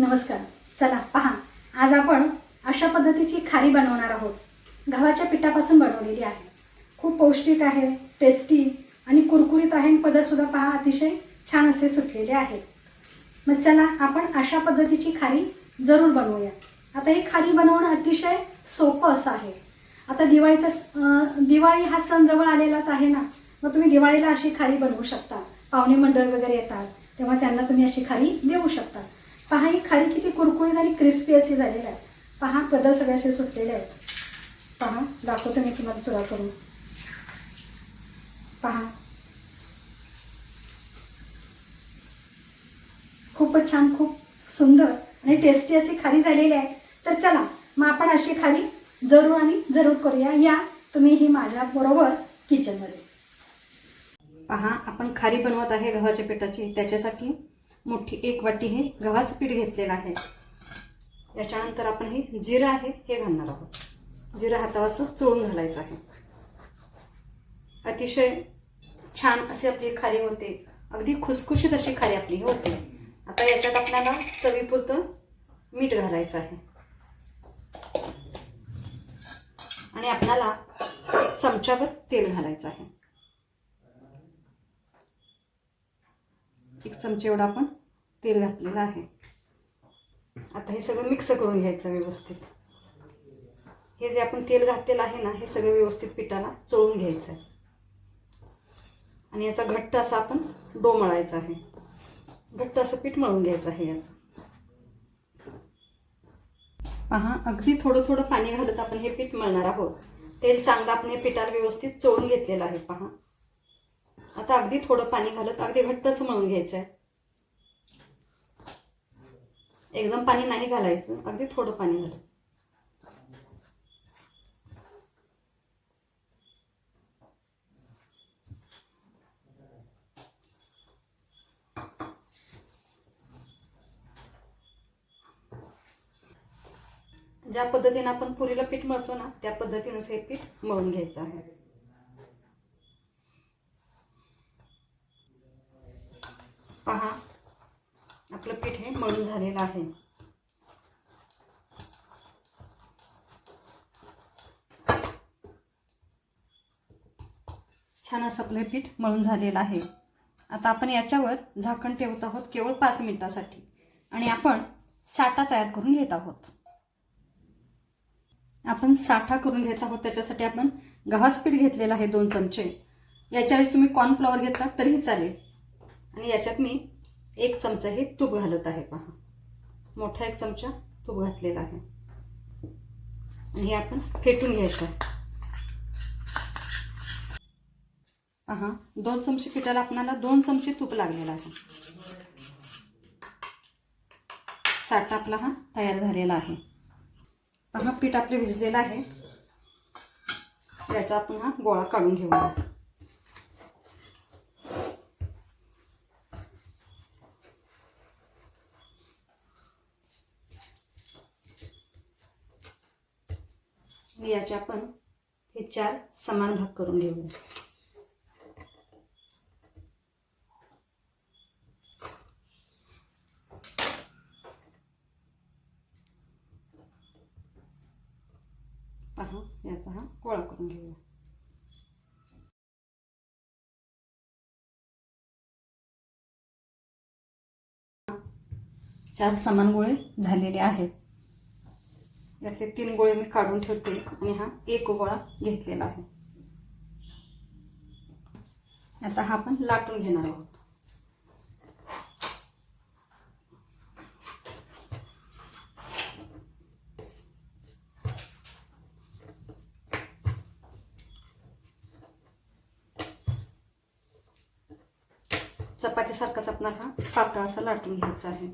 नमस्कार. चला पहा. आज आपण अशा पद्धतीची खारी बनवणार आहोत. गव्हाच्या पिठापासून बनवलेली आहे. खूप पौष्टिक आहे टेस्टी आणि कुरकुरीत आहे आणि पहा अतिशय छान असे सुटलेले आहे. मग चला आपण अशा पद्धतीची खारी जरूर बनवूया. आता ही खारी बनवणं अतिशय सोपं असं आहे. आता दिवाळीचा दिवाळी हा सण जवळ आलेलाच आहे ना? मग तुम्ही दिवाळीला अशी खारी बनवू शकता. पाहुणे मंडळ वगैरे येतात तेव्हा त्यांना तुम्ही अशी खारी देऊ शकता. पहा ही खारी किती कुरकुरीत आणि क्रिस्पी अशी झालेली आहे पहा पदर सगळे असे सुटलेले आहेत. पहा दाखवतो मी तुम्हाला चुरा करून. पहा. खूपच छान खूप सुंदर आणि टेस्टी अशी खारी झालेली आहे तर चला मग आपण अशी खारी जरूर आणि जरूर करूया. या तुम्ही ही माझ्या बरोबर किचनमध्ये पहा आपण खारी बनवत आहे गव्हाच्या पिठाची. त्याच्यासाठी मोठी एक वाटी हे गव्हाचं पीठ घेतलेलं आहे. याच्यानंतर आपण हे जिरं आहे हे घालणार आहोत. जिरं हातावर असं चोळून घालायचं आहे. अतिशय छान अशी आपली खारी होते. अगदी खुसखुशीत अशी खारी आपली होते. आता याच्यात आपल्याला चवीपुरतं मीठ घालायचं आहे. आणि आपल्याला एक चमच्यावर तेल घालायचं आहे. एक चमचे एवढा आपण तेल घातलेलं आहे. आता हे सगळं मिक्स करून घ्यायचं व्यवस्थित. हे जे आपण तेल घातलेलं आहे ना हे सगळं व्यवस्थित पिठाला चोळून घ्यायचं आहे आणि याचा घट्ट असा आपण डो मळायचा आहे. घट्ट असं पीठ मळून घ्यायचं आहे याचं. पहा अगदी थोडं थोडं पाणी घालत आपण हे पीठ मळणार आहोत. तेल चांगलं आपण हे पिठाला व्यवस्थित चोळून घेतलेलं आहे पहा. आता अगदी थोडं पाणी घालत अगदी घट्ट असं मळून घ्यायचं आहे एकदम पाणी नाही घालायचं. अगदी थोडं पाणी घाल. ज्या पद्धतीने आपण पुरीला पीठ मळतो ना त्या पद्धतीनंच हे पीठ मळून घ्यायचं आहे. पहा. आपलं पीठ हे मळून झालेलं आहे. छान असं आपलं हे पीठ मळून झालेलं आहे. आता आपण याच्यावर झाकण ठेवत आहोत केवळ पाच मिनिटासाठी. आणि आपण साठा तयार करून घेत आहोत. आपण साठा करून घेत आहोत त्याच्यासाठी आपण गव्हाच पीठ घेतलेलं आहे दोन चमचे. याच्याऐवजी तुम्ही कॉर्नफ्लॉवर घेतला तरीही चालेल. आणि याच्यात मी एक चमचा हे तूप घालत आहे पहा. मोठा एक चमचा तूप घातलेला आहे. आणि हे आपण फेटून घ्यायचं आहे. हां दोन चमचे पिठाला आपणाला दोन चमचे तूप लागलेलं आहे. साठा आपला हा तयार झालेला आहे. पहा पीठ आपले भिजलेलं आहे. त्याचा आपण हा गोळा काढून घेऊया. याचे आपण हे चार समान भाग करून घेऊ. पहा याचा हा गोळा करून घेऊया. चार समान गोळे झालेले आहेत. यातले तीन गोळे मी काढून ठेवते आणि हा एक गोळा घेतलेला आहे. आता हा आपण लाटून घेणार आहोत. चपातीसारखाच आपल्याला हा पातळ असा लाटून घ्यायचा आहे.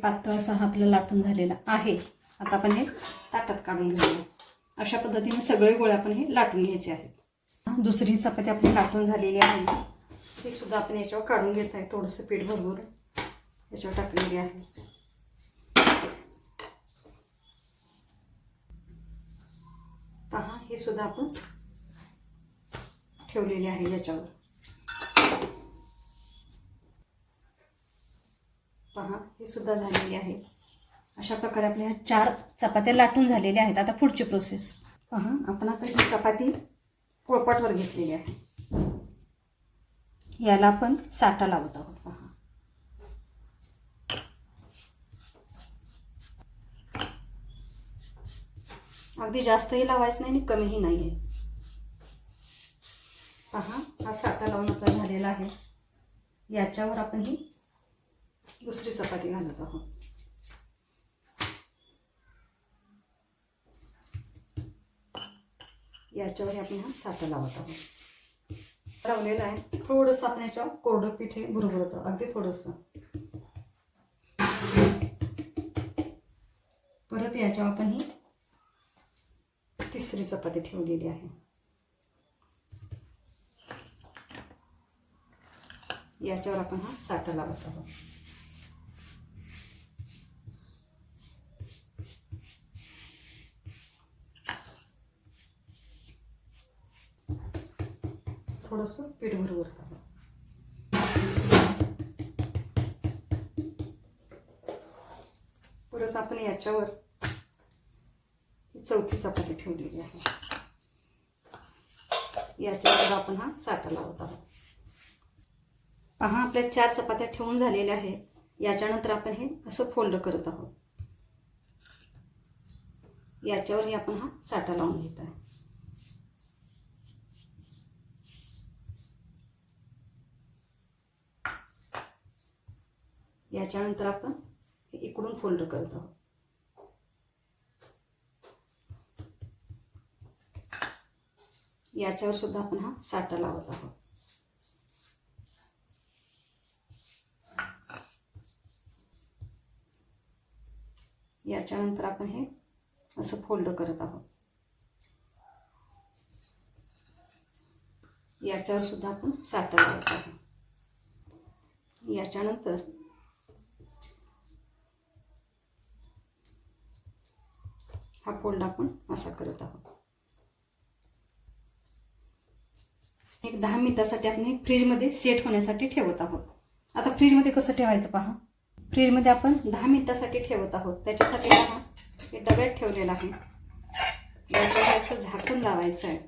पातळ असा हा आपला लाटून झालेला आहे. आता आपण हे ताटात काढून घेऊया. अशा पद्धतीने सगळे गोळे आपण हे लाटून घ्यायचे आहेत. दुसरी चपाती आपली लाटून झालेली आहे. ही सुद्धा आपण याच्यावर काढून घेत आहे. थोडंसं पीठ भरभर याच्यावर टाकलेली आहे. पहा हे सुद्धा आपण ठेवलेली आहे याच्यावर. पहा हे सुद्धा झालेली आहे. अशा प्रकारे आपल्या ह्या चार चपात्या लाटून झालेल्या आहेत. आता पुढची प्रोसेस पहा आपण आता ही चपाती पोळपाटवर घेतलेली आहे. याला आपण साठा लावत आहोत पहा. अगदी जास्तही लावायचं नाही आणि कमीही नाही आहे पहा हा साठा लावून आपला झालेला आहे. याच्यावर आपण ही दुसरी चपाती घालत आहोत याच्यावर आपण हा साठा लावत आहोत. लावलेला आहे. थोडंसं आपण याच्यावर कोरडं पीठ हे भुरभुरतं अगदी थोडंसं. परत याच्यावर आपण ही तिसरी चपाती ठेवलेली आहे. याच्यावर आपण हा साठा लावत आहोत. थोडंसं पीठ भरभर परत आपण याच्यावर चौथी चपाती ठेवलेली आहे. याच्यावर आपण हा साठा लावत आहोत. पहा आपल्या चार चपात्या ठेवून झालेल्या आहेत. याच्यानंतर आपण हे असं फोल्ड करत आहोत. याच्यावरही आपण हा साठा लावून घेत आहे. याच्यानंतर आपण हे इकडून फोल्ड करत आहोत. याच्यावर सुद्धा आपण हा साठा लावत आहोत. याच्यानंतर आपण हे असं फोल्ड करत आहोत. याच्यावर सुद्धा आपण साठा लावत आहोत. याच्यानंतर हा फोल्ड आपण असा करत आहोत. एक दहा मिनिटासाठी आपण हे फ्रीजमध्ये सेट होण्यासाठी ठेवत आहोत. आता फ्रीजमध्ये कसं ठेवायचं पहा? फ्रीजमध्ये आपण दहा मिनिटासाठी ठेवत आहोत. त्याच्यासाठी पहा हे डब्यात ठेवलेलं आहे. असं झाकून लावायचं आहे.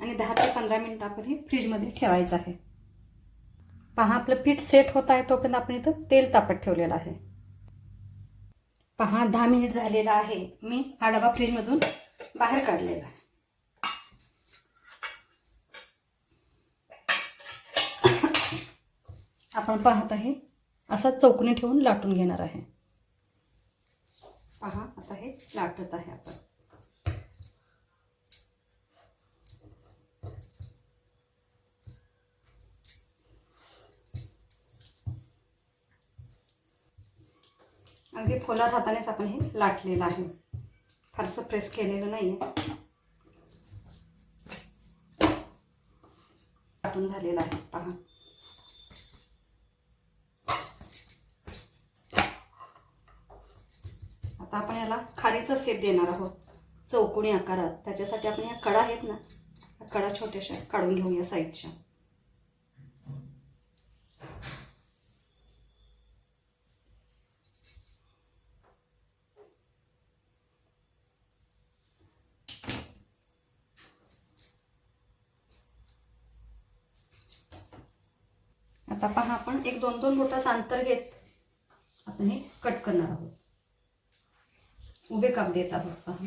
आणि दहा ते पंधरा मिनिटं आपण हे फ्रीजमध्ये ठेवायचं आहे. पहा आपलं पीठ सेट होत आहे तोपर्यंत आपण इथं तेल तापत ठेवलेलं आहे. पहा दहा मिनिट झालेला आहे. मी हा डबा फ्रीजमधून बाहेर काढलेला आहे. आपण पाहत आहे असा चौकणी ठेवून लाटून घेणार आहे. पहा आता हे लाटत आहे आपण. अगदी खोलार हातानेच आपण हे लाटलेलं आहे. फारसं प्रेस केलेलं नाही आहे लाटून झालेलं आहे. पहा. आता आपण याला खारीचा सेप देणार आहोत. चौकोनी आकारात. त्याच्यासाठी आपण या कडा आहेत ना कडा छोट्याशा काढून घेऊया साईडच्या आता पहा आपण एक दोन दोन बोटाचं अंतर घेत आपण हे कट करणार आहोत. उभे काप देत आहोत पहा.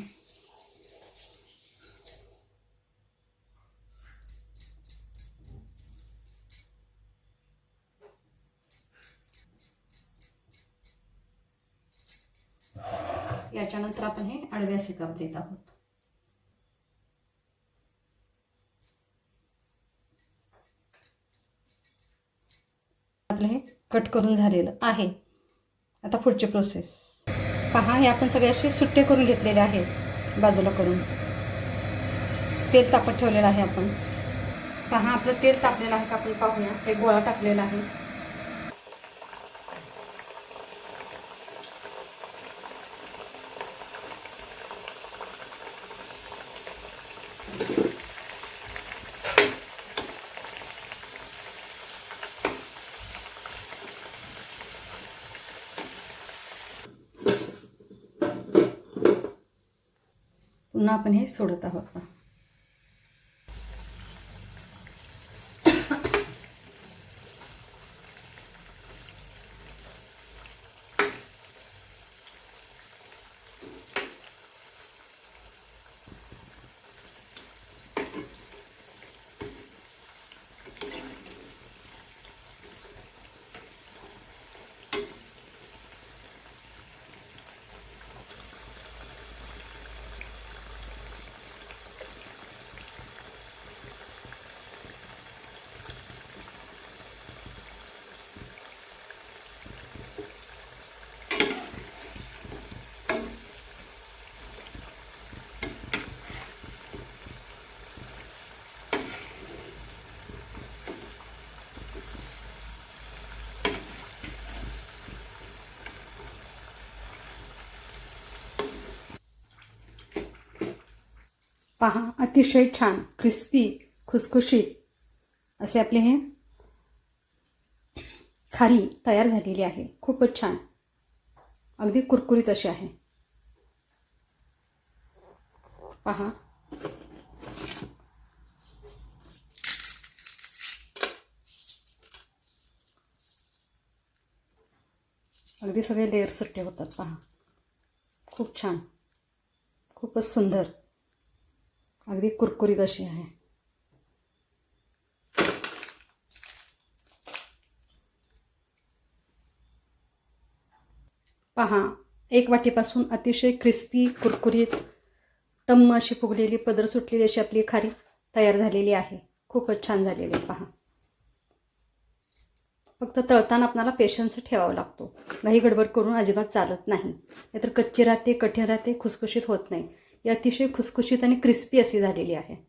याच्यानंतर आपण हे आडवे कप काप देत आहोत. आपलं हे कट करून झालेलं आहे. आता पुढची प्रोसेस पहा हे आपण सगळे असे सुट्टे करून घेतलेले आहेत बाजूला करून. तेल तापत ठेवलेलं आहे आपण. पहा आपलं तेल तापलेलं आहे का आपण पाहूया. एक गोळा टाकलेला आहे. पुन्हा आपण हे सोडत आहोत. पहा अतिशय छान क्रिस्पी खुसखुशीत. असे आपले हे खारी तयार झालेली आहे. खूपच छान. अगदी कुरकुरीत अशी आहे. पहा. अगदी सगळे लेअर सुट्टे होतात पहा. खूप छान. खूपच सुंदर. अगदी कुरकुरीत अशी आहे. पहा एक वाटीपासून अतिशय क्रिस्पी कुरकुरीत टम्म अशी फुगलेली पदर सुटलेली अशी आपली खारी तयार झालेली आहे. खूपच छान झालेली आहे पहा. फक्त तळताना आपल्याला पेशन्स ठेवावा लागतो. घाई गडबड करून अजिबात चालत नाही. नाहीतर कच्ची राहते कठीण राहते खुसखुशीत होत नाही. ही अतिशय खुसखुशीत आणि क्रिस्पी अशी झालेली आहे.